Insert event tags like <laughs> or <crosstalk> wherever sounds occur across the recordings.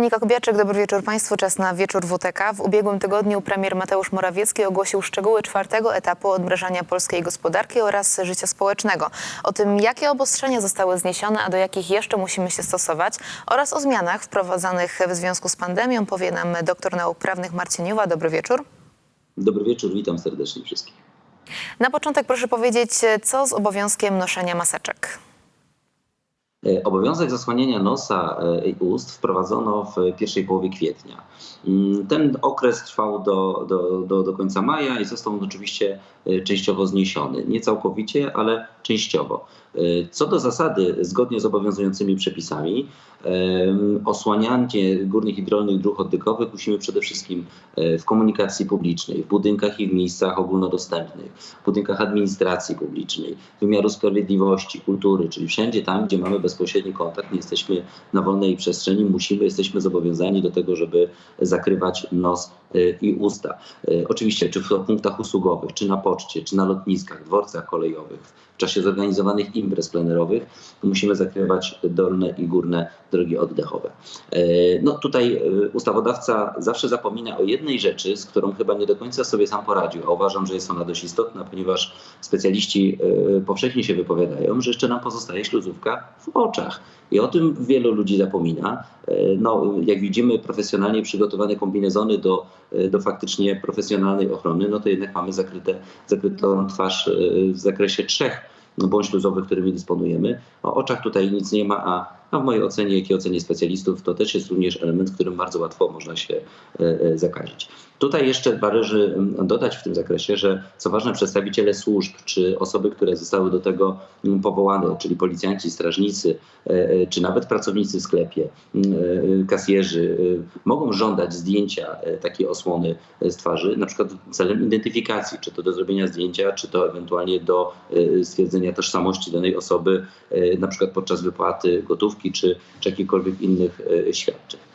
Monika Kubiaczek, dobry wieczór Państwu. Czas na wieczór WTK. W ubiegłym tygodniu premier Mateusz Morawiecki ogłosił szczegóły czwartego etapu odmrażania polskiej gospodarki oraz życia społecznego. O tym, jakie obostrzenia zostały zniesione, a do jakich jeszcze musimy się stosować oraz o zmianach wprowadzanych w związku z pandemią powie nam doktor nauk prawnych Marcin Juwa. Dobry wieczór. Dobry wieczór, witam serdecznie wszystkich. Na początek proszę powiedzieć, co z obowiązkiem noszenia maseczek? E, Obowiązek zasłaniania nosa e, i ust wprowadzono w pierwszej połowie kwietnia. Mm, Ten okres trwał do, do, do, do końca maja i został on oczywiście e, częściowo zniesiony. Nie całkowicie, ale częściowo. Co do zasady, zgodnie z obowiązującymi przepisami, osłanianie górnych i dolnych dróg oddechowych musimy przede wszystkim w komunikacji publicznej, w budynkach i w miejscach ogólnodostępnych, w budynkach administracji publicznej, wymiaru sprawiedliwości, kultury, czyli wszędzie tam, gdzie mamy bezpośredni kontakt, nie jesteśmy na wolnej przestrzeni, musimy, jesteśmy zobowiązani do tego, żeby zakrywać nos i usta. E, Oczywiście, czy w punktach usługowych, czy na poczcie, czy na lotniskach, dworcach kolejowych, w czasie zorganizowanych imprez plenerowych, musimy zakrywać dolne i górne drogi oddechowe. E, No tutaj ustawodawca zawsze zapomina o jednej rzeczy, z którą chyba nie do końca sobie sam poradził, a uważam, że jest ona dość istotna, ponieważ specjaliści powszechnie się wypowiadają, że jeszcze nam pozostaje śluzówka w oczach. I o tym wielu ludzi zapomina. No, jak widzimy, profesjonalnie przygotowane kombinezony do, do faktycznie profesjonalnej ochrony, no to jednak mamy zakryte, zakrytą twarz e, w zakresie trzech bądź śluzowych, którymi dysponujemy. O oczach tutaj nic nie ma, a, a w mojej ocenie, jak i ocenie specjalistów, to też jest również element, którym bardzo łatwo można się e, zakazić. Tutaj jeszcze należy dodać w tym zakresie, że co ważne, przedstawiciele służb czy osoby, które zostały do tego mm, powołane, czyli policjanci, strażnicy, e, e, czy nawet pracownicy w sklepie, mm, e, kasjerzy, mogą żądać zdjęcia takiej osłony z twarzy, na przykład celem identyfikacji, czy to do zrobienia zdjęcia, czy to ewentualnie do stwierdzenia tożsamości danej osoby, na przykład podczas wypłaty gotówki, czy, czy jakichkolwiek innych świadczeń.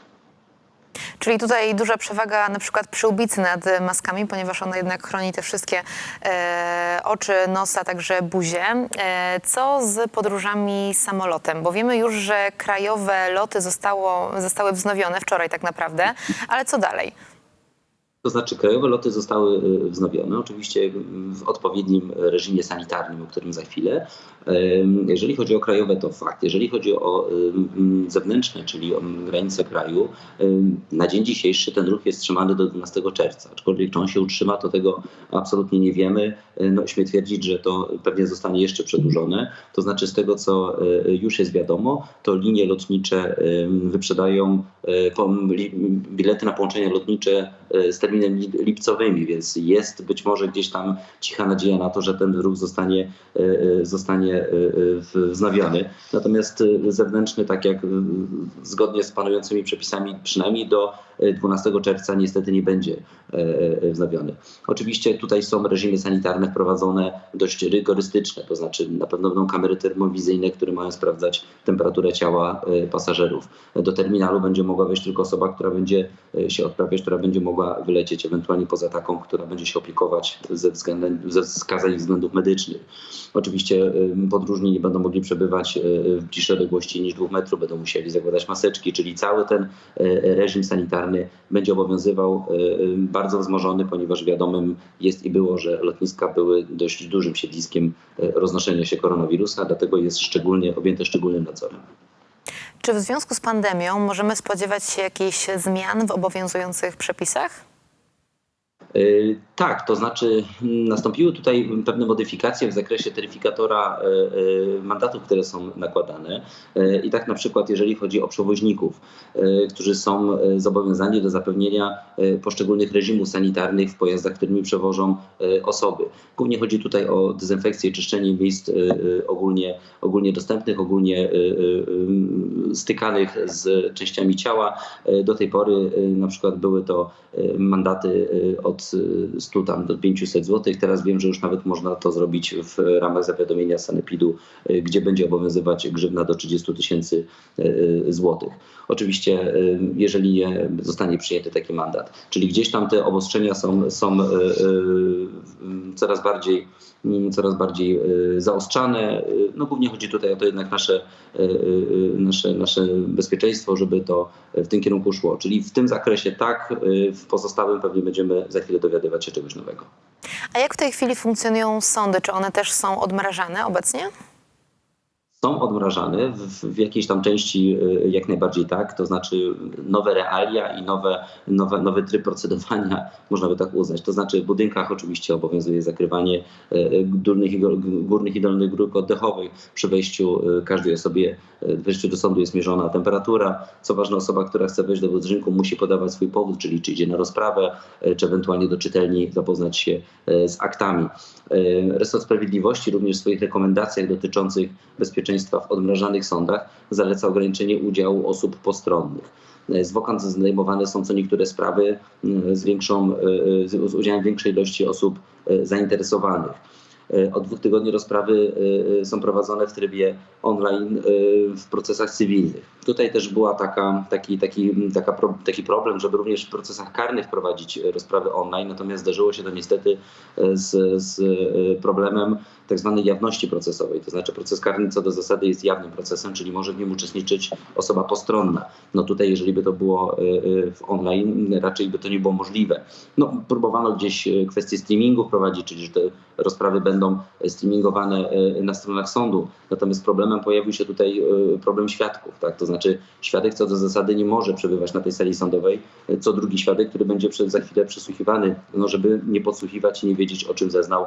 Czyli tutaj duża przewaga na przykład przyłbicy nad maskami, ponieważ ona jednak chroni te wszystkie e, oczy, nosa, także buzię. E, co z podróżami samolotem? Bo wiemy już, że krajowe loty zostało, zostały wznowione wczoraj tak naprawdę, ale co dalej? To znaczy krajowe loty zostały y, wznowione, oczywiście w odpowiednim reżimie sanitarnym, o którym za chwilę. Jeżeli chodzi o krajowe, to fakt. Jeżeli chodzi o zewnętrzne, czyli o granice kraju, na dzień dzisiejszy ten ruch jest trzymany do 12 czerwca. Aczkolwiek czy on się utrzyma, to tego absolutnie nie wiemy. Y, No, śmiem twierdzić, że to pewnie zostanie jeszcze przedłużone. To znaczy z tego, co y, już jest wiadomo, to linie lotnicze wyprzedają li- bilety na połączenia lotnicze z terminem li- lipcowymi, więc jest być może gdzieś tam cicha nadzieja na to, że ten ruch zostanie, y, y, zostanie y, y, w- wznowiony. Natomiast zewnętrzny, tak jak zgodnie z panującymi przepisami, przynajmniej do 12 czerwca niestety nie będzie y, y, wznowiony. Oczywiście tutaj są reżimy sanitarne wprowadzone dość rygorystyczne, to znaczy na pewno będą kamery termowizyjne, które mają sprawdzać temperaturę ciała pasażerów. Do terminalu będzie mogła wejść tylko osoba, która będzie się odprawiać, która będzie mogła wylecieć, ewentualnie poza taką, która będzie się opiekować ze, względem, ze wskazań względów medycznych. Oczywiście podróżni nie będą mogli przebywać w bliższej odległości niż dwóch metrów, będą musieli zakładać maseczki, czyli cały ten reżim sanitarny będzie obowiązywał y, y, bardzo wzmożony, ponieważ wiadomym jest i było, że lotniska były dość dużym siedliskiem y, roznoszenia się koronawirusa, dlatego jest szczególnie objęte szczególnym nadzorem. Czy w związku z pandemią możemy spodziewać się jakichś zmian w obowiązujących przepisach? Yy, Tak, to znaczy mm, nastąpiły tutaj pewne modyfikacje w zakresie taryfikatora yy, yy, mandatów, które są nakładane. I tak na przykład jeżeli chodzi o przewoźników, którzy są zobowiązani do zapewnienia poszczególnych reżimów sanitarnych w pojazdach, którymi przewożą osoby. Głównie chodzi tutaj o dezynfekcję, czyszczenie miejsc ogólnie, ogólnie dostępnych, ogólnie stykanych z częściami ciała. Do tej pory na przykład były to mandaty od od y, 100 tam do 500 zł. Teraz wiem, że już nawet można to zrobić w ramach zawiadomienia sanepidu, y, gdzie będzie obowiązywać grzywna do 30 tysięcy y, złotych. Oczywiście, y, jeżeli nie zostanie przyjęty taki mandat. Czyli gdzieś tam te obostrzenia są, są y, y, coraz bardziej mm, coraz bardziej y, zaostrzane. Y, No głównie chodzi tutaj o to jednak nasze, y, y, nasze, nasze bezpieczeństwo, żeby to w tym kierunku szło. Czyli w tym zakresie tak, y, w pozostałym pewnie będziemy za chwilę dowiadywać się czegoś nowego. A jak w tej chwili funkcjonują sądy? Czy one też są odmrażane obecnie? Są odmrażane w, w jakiejś tam części y, jak najbardziej tak, to znaczy nowe realia i nowe, nowe, nowy tryb procedowania, <laughs> można by tak uznać. To znaczy w budynkach oczywiście obowiązuje zakrywanie y, y, górnych i, górnych i dolnych dróg oddechowych. Przy wejściu każdej osobie, wejściu do sądu jest mierzona temperatura. Co ważne, osoba, która chce wejść do budynku musi podawać swój powód, czyli czy idzie na rozprawę, czy ewentualnie do czytelni zapoznać się z aktami. Resort Sprawiedliwości również w swoich rekomendacjach dotyczących bezpieczeństwa w odmrażanych sądach zaleca ograniczenie udziału osób postronnych. Y, Z wokant zdejmowane są co niektóre sprawy y, z, większą, y, z z udziałem większej ilości osób zainteresowanych. Y, Od dwóch tygodni rozprawy y, y, są prowadzone w trybie online w procesach cywilnych. Tutaj też była taka, taki, taki, taka taki problem, żeby również w procesach karnych prowadzić rozprawy online, natomiast zdarzyło się to niestety z, z problemem tak zwanej jawności procesowej. To znaczy proces karny co do zasady jest jawnym procesem, czyli może w nim uczestniczyć osoba postronna. No tutaj jeżeli by to było w online, raczej by to nie było możliwe. No próbowano gdzieś kwestie streamingu wprowadzić, czyli że te rozprawy będą streamingowane y, na stronach sądu. Natomiast problemem pojawił się tutaj y, problem świadków. Tak? To znaczy świadek co do zasady nie może przebywać na tej sali sądowej, co drugi świadek, który będzie za chwilę przesłuchiwany, no żeby nie podsłuchiwać i nie wiedzieć o czym zeznał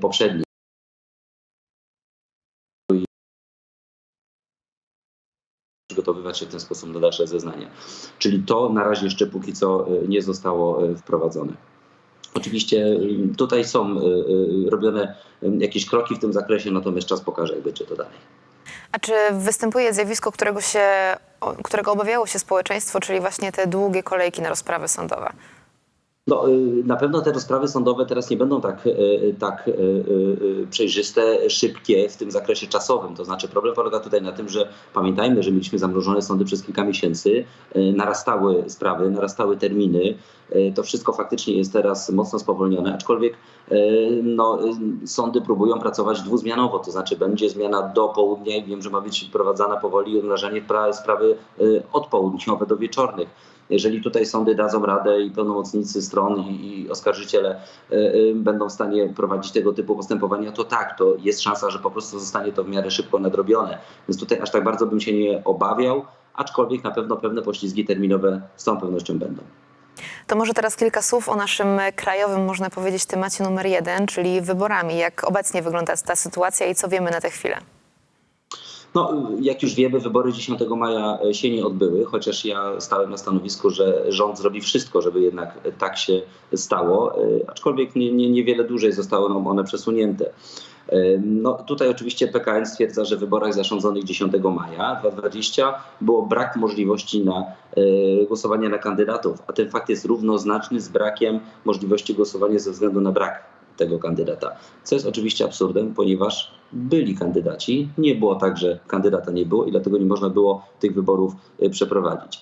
poprzedni. przygotowywać się w ten sposób na dalsze zeznania. Czyli to na razie jeszcze póki co nie zostało wprowadzone. Oczywiście tutaj są y, y, robione jakieś kroki w tym zakresie, natomiast czas pokaże, jak będzie to dalej. A czy występuje zjawisko, którego, się, którego obawiało się społeczeństwo, czyli właśnie te długie kolejki na rozprawy sądowe? No, y, na pewno te rozprawy sądowe teraz nie będą tak, y, tak y, y, przejrzyste, szybkie w tym zakresie czasowym. To znaczy problem polega tutaj na tym, że pamiętajmy, że mieliśmy zamrożone sądy przez kilka miesięcy, narastały sprawy, narastały terminy. To wszystko faktycznie jest teraz mocno spowolnione, aczkolwiek no, sądy próbują pracować dwuzmianowo, to znaczy będzie zmiana do południa i wiem, że ma być prowadzana powoli odmrażanie pra- sprawy y, odpołudniowe do wieczornych. Jeżeli tutaj sądy dadzą radę i pełnomocnicy stron i, i oskarżyciele y, y, będą w stanie prowadzić tego typu postępowania, to tak, to jest szansa, że po prostu zostanie to w miarę szybko nadrobione. Więc tutaj aż tak bardzo bym się nie obawiał, aczkolwiek na pewno pewne poślizgi terminowe z całą pewnością będą. To może teraz kilka słów o naszym krajowym, można powiedzieć, temacie numer jeden, czyli wyborami. Jak obecnie wygląda ta sytuacja i co wiemy na tę chwilę? No, jak już wiemy, wybory 10 maja e, się nie odbyły, chociaż ja stałem na stanowisku, że rząd zrobi wszystko, żeby jednak tak się stało, e, aczkolwiek nie, nie, niewiele dłużej zostały nam one przesunięte. E, No, tutaj oczywiście PKN stwierdza, że w wyborach zarządzonych 10 maja 2020 było brak możliwości na e, głosowania na kandydatów, a ten fakt jest równoznaczny z brakiem możliwości głosowania ze względu na brak tego kandydata. Co jest oczywiście absurdem, ponieważ byli kandydaci. Nie było tak, że kandydata nie było i dlatego nie można było tych wyborów y, przeprowadzić.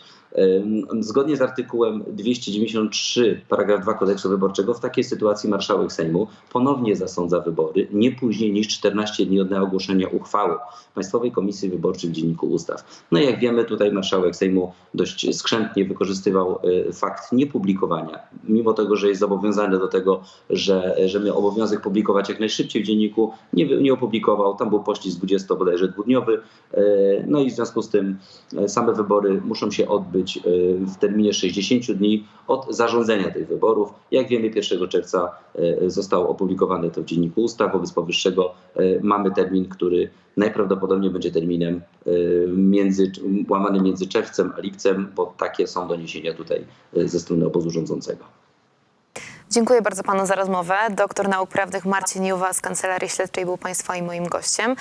Zgodnie z artykułem 293 paragraf 2 kodeksu wyborczego w takiej sytuacji marszałek Sejmu ponownie zasądza wybory nie później niż 14 dni od dnia ogłoszenia uchwały Państwowej Komisji Wyborczej w Dzienniku Ustaw. No i jak wiemy tutaj marszałek Sejmu dość skrzętnie wykorzystywał y, fakt niepublikowania, mimo tego, że jest zobowiązany do tego, że, że miał obowiązek publikować jak najszybciej w dzienniku, nie, nie opublikował. Tam był poślizg 20 bodajże dwudniowy. E, No i w związku z tym e, same wybory muszą się odbyć e, w terminie 60 dni od zarządzenia tych wyborów. Jak wiemy 1 czerwca e, zostało opublikowane to w Dzienniku Ustaw. Wobec powyższego e, mamy termin, który najprawdopodobniej będzie terminem między, łamany między czerwcem a lipcem, bo takie są doniesienia tutaj ze strony obozu rządzącego. Dziękuję bardzo panu za rozmowę. Doktor nauk prawnych Marcin Juwa z Kancelarii Śledczej był państwa i moim gościem.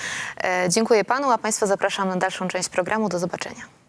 Dziękuję panu, a państwa zapraszam na dalszą część programu. Do zobaczenia.